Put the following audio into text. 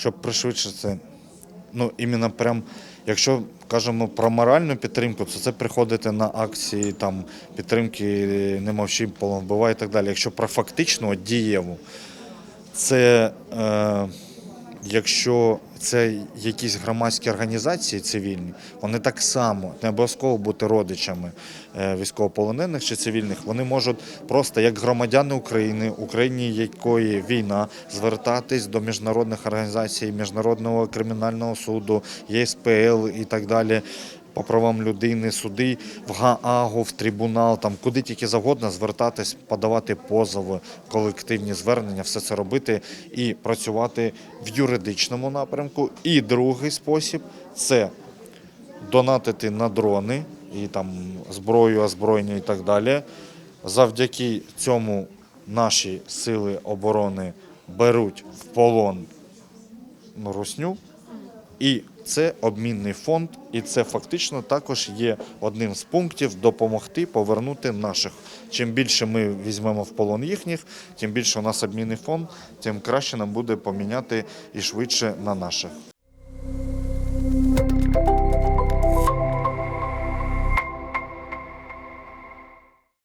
щоб пришвидшити. Ну, іменно прям, якщо кажемо про моральну підтримку, то це приходити на акції там, підтримки не мовчи, полон і так далі. Якщо про фактичну дієву, це е, якщо це якісь громадські організації цивільні, вони так само не обов'язково бути родичами е, військовополонених чи цивільних. Вони можуть просто як громадяни України, Україні якої війна, звертатись до міжнародних організацій, міжнародного кримінального суду, ЄСПЛ і так далі. По правам людини, суди в Гаагу, в трибунал, там куди тільки завгодно звертатись, подавати позови, колективні звернення, все це робити і працювати в юридичному напрямку. І другий спосіб це донатити на дрони і там зброю, озброєння і так далі. Завдяки цьому наші сили оборони беруть в полон русню. І це обмінний фонд, і це фактично також є одним з пунктів допомогти повернути наших. Чим більше ми візьмемо в полон їхніх, тим більше у нас обмінний фонд, тим краще нам буде поміняти і швидше на наших.